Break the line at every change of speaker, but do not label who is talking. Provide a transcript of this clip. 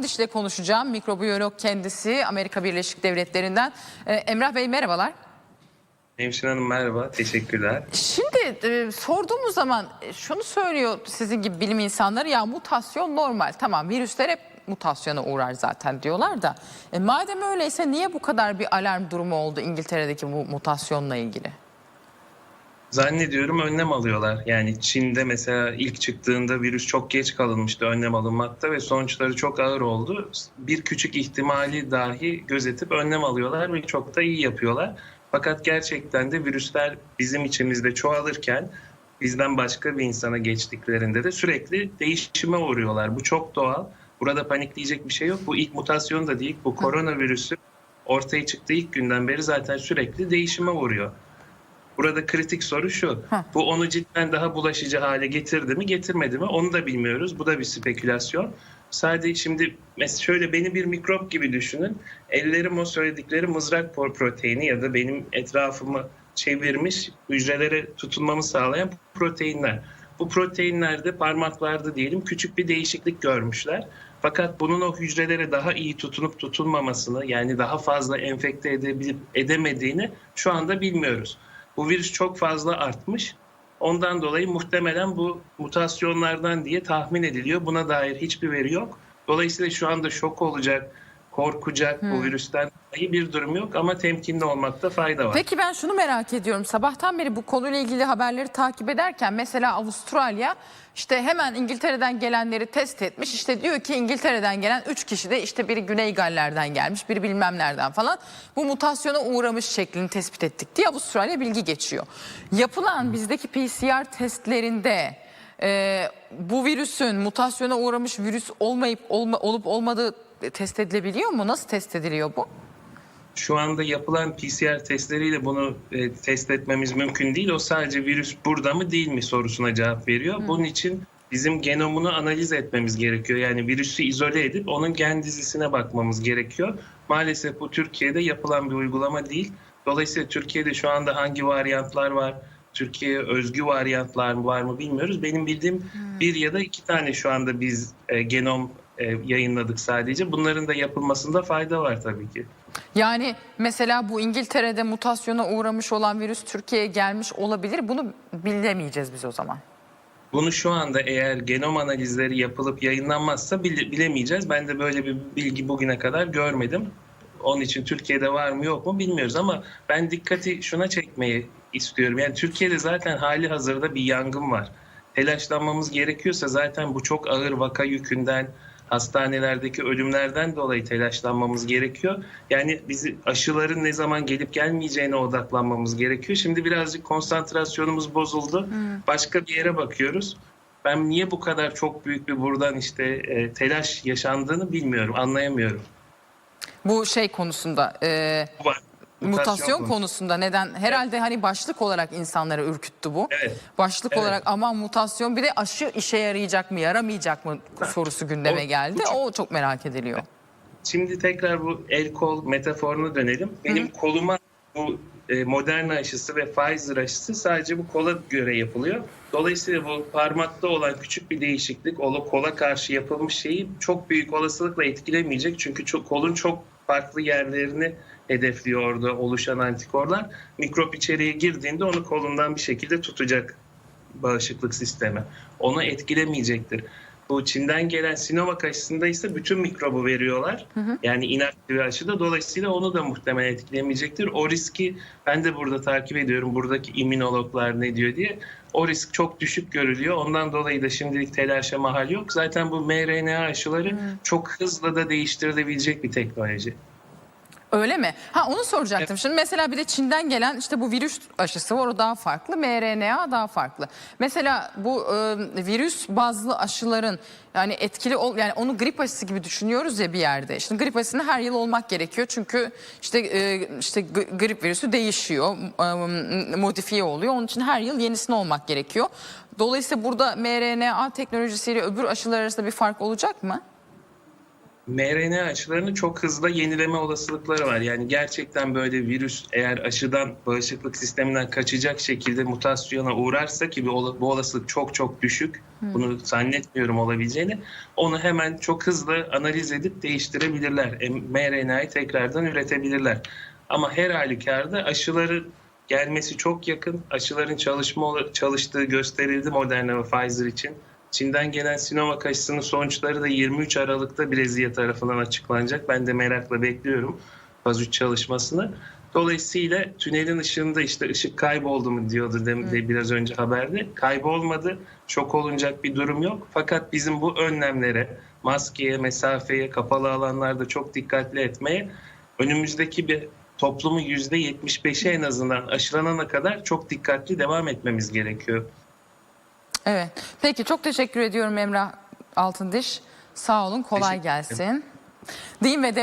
Kandiş'le konuşacağım. Mikrobiyolog kendisi Amerika Birleşik Devletleri'nden. Ee, Emrah Bey merhabalar.
Hemşire Hanım merhaba, teşekkürler.
Şimdi e, sorduğumuz zaman e, şunu söylüyor sizin gibi bilim insanları ya mutasyon normal. Tamam virüsler hep mutasyona uğrar zaten diyorlar da. E, madem öyleyse niye bu kadar bir alarm durumu oldu İngiltere'deki bu mutasyonla ilgili?
Zannediyorum önlem alıyorlar. Yani Çin'de mesela ilk çıktığında virüs çok geç kalınmıştı önlem alınmakta ve sonuçları çok ağır oldu. Bir küçük ihtimali dahi gözetip önlem alıyorlar ve çok da iyi yapıyorlar. Fakat gerçekten de virüsler bizim içimizde çoğalırken bizden başka bir insana geçtiklerinde de sürekli değişime uğruyorlar. Bu çok doğal. Burada panikleyecek bir şey yok. Bu ilk mutasyon da değil. Bu koronavirüsü ortaya çıktığı ilk günden beri zaten sürekli değişime uğruyor. Burada kritik soru şu.
Heh.
Bu onu cidden daha bulaşıcı hale getirdi mi, getirmedi mi? Onu da bilmiyoruz. Bu da bir spekülasyon. Sadece şimdi mesela şöyle beni bir mikrop gibi düşünün. Ellerim o söyledikleri mızrak por- proteini ya da benim etrafımı çevirmiş hücrelere tutunmamı sağlayan proteinler. Bu proteinlerde parmaklarda diyelim küçük bir değişiklik görmüşler. Fakat bunun o hücrelere daha iyi tutunup tutunmamasını yani daha fazla enfekte edebilip edemediğini şu anda bilmiyoruz. Bu virüs çok fazla artmış. Ondan dolayı muhtemelen bu mutasyonlardan diye tahmin ediliyor. Buna dair hiçbir veri yok. Dolayısıyla şu anda şok olacak, korkacak bu virüsten dolayı bir durum yok ama temkinli olmakta fayda var.
Peki ben şunu merak ediyorum. Sabahtan beri bu konuyla ilgili haberleri takip ederken mesela Avustralya işte hemen İngiltere'den gelenleri test etmiş. İşte diyor ki İngiltere'den gelen 3 kişi de işte biri Güney Galler'den gelmiş, biri bilmem nereden falan. Bu mutasyona uğramış şeklini tespit ettik diye Avustralya bilgi geçiyor. Yapılan bizdeki PCR testlerinde e, bu virüsün mutasyona uğramış virüs olmayıp olma, olup olmadığı test edilebiliyor mu? Nasıl test ediliyor bu?
Şu anda yapılan PCR testleriyle bunu e, test etmemiz mümkün değil. O sadece virüs burada mı değil mi sorusuna cevap veriyor. Bunun için bizim genomunu analiz etmemiz gerekiyor. Yani virüsü izole edip onun gen dizisine bakmamız gerekiyor. Maalesef bu Türkiye'de yapılan bir uygulama değil. Dolayısıyla Türkiye'de şu anda hangi varyantlar var, Türkiye'ye özgü varyantlar var mı bilmiyoruz. Benim bildiğim bir ya da iki tane şu anda biz e, genom yayınladık sadece. Bunların da yapılmasında fayda var tabii ki.
Yani mesela bu İngiltere'de mutasyona uğramış olan virüs Türkiye'ye gelmiş olabilir. Bunu bilemeyeceğiz biz o zaman.
Bunu şu anda eğer genom analizleri yapılıp yayınlanmazsa bile- bilemeyeceğiz. Ben de böyle bir bilgi bugüne kadar görmedim. Onun için Türkiye'de var mı yok mu bilmiyoruz ama ben dikkati şuna çekmeyi istiyorum. Yani Türkiye'de zaten hali hazırda bir yangın var. Telaşlanmamız gerekiyorsa zaten bu çok ağır vaka yükünden, hastanelerdeki ölümlerden dolayı telaşlanmamız gerekiyor. Yani bizi aşıların ne zaman gelip gelmeyeceğine odaklanmamız gerekiyor. Şimdi birazcık konsantrasyonumuz bozuldu. Başka bir yere bakıyoruz. Ben niye bu kadar çok büyük bir buradan işte e, telaş yaşandığını bilmiyorum, anlayamıyorum.
Bu şey konusunda e. mutasyon
konusu.
konusunda neden herhalde hani başlık olarak insanları ürküttü bu.
Evet.
Başlık
Evet.
olarak ama mutasyon bir de aşı işe yarayacak mı yaramayacak mı sorusu gündeme
O-
geldi. O çok merak ediliyor.
Şimdi tekrar bu el kol metaforuna dönelim. Benim koluma bu e, Moderna aşısı ve Pfizer aşısı sadece bu kola göre yapılıyor. Dolayısıyla bu parmakta olan küçük bir değişiklik o kola karşı yapılmış şeyi çok büyük olasılıkla etkilemeyecek. Çünkü çok, kolun çok farklı yerlerini hedefliyor orada oluşan antikorlar. Mikrop içeriye girdiğinde onu kolundan bir şekilde tutacak bağışıklık sistemi. Onu etkilemeyecektir. Bu Çin'den gelen Sinovac aşısında ise bütün mikrobu veriyorlar. Yani inaktif aşıda. Dolayısıyla onu da muhtemelen etkilemeyecektir. O riski ben de burada takip ediyorum. Buradaki immünologlar ne diyor diye. O risk çok düşük görülüyor. Ondan dolayı da şimdilik telaşa mahal yok. Zaten bu mRNA aşıları çok hızlı da değiştirilebilecek bir teknoloji.
Öyle mi? Ha onu soracaktım. Şimdi mesela bir de Çin'den gelen işte bu virüs aşısı var o daha farklı. mRNA daha farklı. Mesela bu e, virüs bazlı aşıların yani etkili ol yani onu grip aşısı gibi düşünüyoruz ya bir yerde. Şimdi grip aşısında her yıl olmak gerekiyor. Çünkü işte e, işte grip virüsü değişiyor, e, modifiye oluyor. Onun için her yıl yenisini olmak gerekiyor. Dolayısıyla burada mRNA teknolojisiyle öbür aşılar arasında bir fark olacak mı?
mRNA aşılarının çok hızlı yenileme olasılıkları var. Yani gerçekten böyle virüs eğer aşıdan bağışıklık sisteminden kaçacak şekilde mutasyona uğrarsa ki bu ola- bu olasılık çok çok düşük. Bunu zannetmiyorum olabileceğini. Onu hemen çok hızlı analiz edip değiştirebilirler. MRNA'yı tekrardan üretebilirler. Ama her halükarda aşıları gelmesi çok yakın. Aşıların çalışma çalıştığı gösterildi Moderna ve Pfizer için. Çin'den gelen Sinovac aşısının sonuçları da 23 Aralık'ta Brezilya tarafından açıklanacak. Ben de merakla bekliyorum faz 3 çalışmasını. Dolayısıyla tünelin ışığında işte ışık kayboldu mu diyordu de, de biraz önce haberde. Kaybolmadı. Şok olunacak bir durum yok. Fakat bizim bu önlemlere, maskeye, mesafeye, kapalı alanlarda çok dikkatli etmeye önümüzdeki bir toplumun %75'i en azından aşılanana kadar çok dikkatli devam etmemiz gerekiyor.
Evet. Peki çok teşekkür ediyorum Emrah Altındiş. Sağ olun kolay gelsin. Değil ve devam